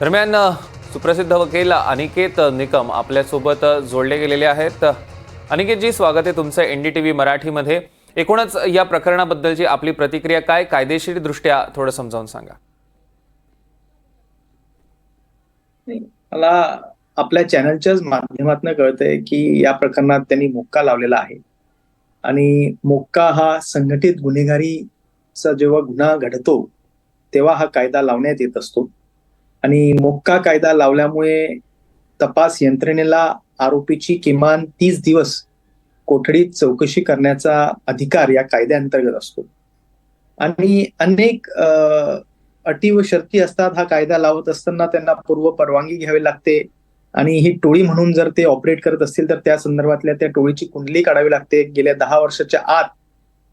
दरम्यान सुप्रसिद्ध वकील अनिकेत निकम आपल्यासोबत जोडले गेलेले आहेत. अनिकेतजी स्वागत आहे तुमचं एन डी टी व्ही मराठीमध्ये. एकूणच या प्रकरणाबद्दलची आपली प्रतिक्रिया काय? कायदेशीर दृष्ट्या थोडं समजावून सांगा. मला आपल्या चॅनलच्याच माध्यमातून कळतंय की या प्रकरणात त्यांनी मोक्का लावलेला आहे. आणि मोक्का हा संघटित गुन्हेगारीचा जेव्हा गुन्हा घडतो तेव्हा हा कायदा लावण्यात येत असतो. आणि मोक्का कायदा लावल्यामुळे तपास यंत्रणेला आरोपीची किमान तीस दिवस कोठडीत चौकशी करण्याचा अधिकार या कायद्याअंतर्गत असतो. आणि अनेक अटी व शर्ती असतात हा कायदा लावत असताना त्यांना पूर्व परवानगी घ्यावी लागते. आणि ही टोळी म्हणून जर ते ऑपरेट करत असतील तर त्या संदर्भातल्या त्या टोळीची कुंडली काढावी लागते. गेल्या दहा वर्षाच्या आत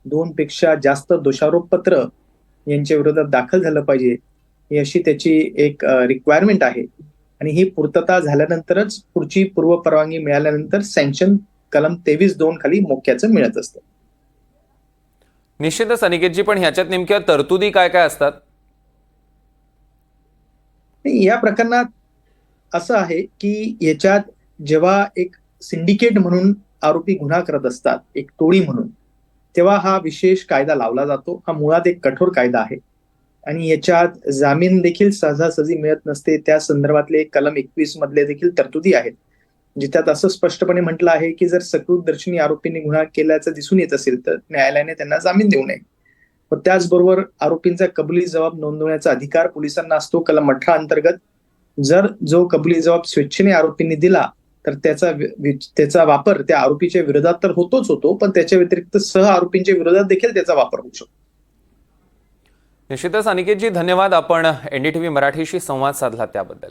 दोन पेक्षा जास्त दोषारोप पत्र यांच्या विरोधात दाखल झालं पाहिजे. ही अशी त्याची एक रिक्वायरमेंट आहे. आणि ही पूर्तता झाल्यानंतरच पुढची पूर्व परवानगी मिळाल्यानंतर सँक्शन कलम तेवीस दोन खाली मोक्याचं मिळत असतं. निश्चितच अनिकेतजी पण ह्याच्यात नेमक्या तरतुदी काय काय असतात? या प्रकरणात असं आहे की याच्यात जेव्हा एक सिंडिकेट म्हणून आरोपी गुन्हा करत असतात एक टोळी म्हणून तेव्हा हा विशेष कायदा लावला जातो. हा मुळात एक कठोर कायदा आहे. आणि याच्यात जामीन देखील सहजासहजी मिळत नसते. त्या संदर्भातले कलम एकवीस मधले देखील तरतुदी आहेत. जिथ्यात असं स्पष्टपणे म्हटलं आहे की जर सकृतदर्शनी आरोपींनी गुन्हा केल्याचं दिसून येत असेल तर न्यायालयाने त्यांना जामीन देऊ नये. व त्याचबरोबर आरोपींचा कबुली जबाब नोंदवण्याचा अधिकार पोलिसांना असतो. कलम अठरा अंतर्गत जर जो कबुली जबाब स्वेच्छेने आरोपींनी दिला तर त्याचा त्याचा वापर त्या आरोपीच्या विरोधात तर होतोच होतो पण त्याच्या व्यतिरिक्त सह आरोपींच्या विरोधात देखील त्याचा वापर होऊ शकतो. निश्चितच अनिकेतजी धन्यवाद. आपण एन डी टी व्ही मराठीशी संवाद साधला त्याबद्दल.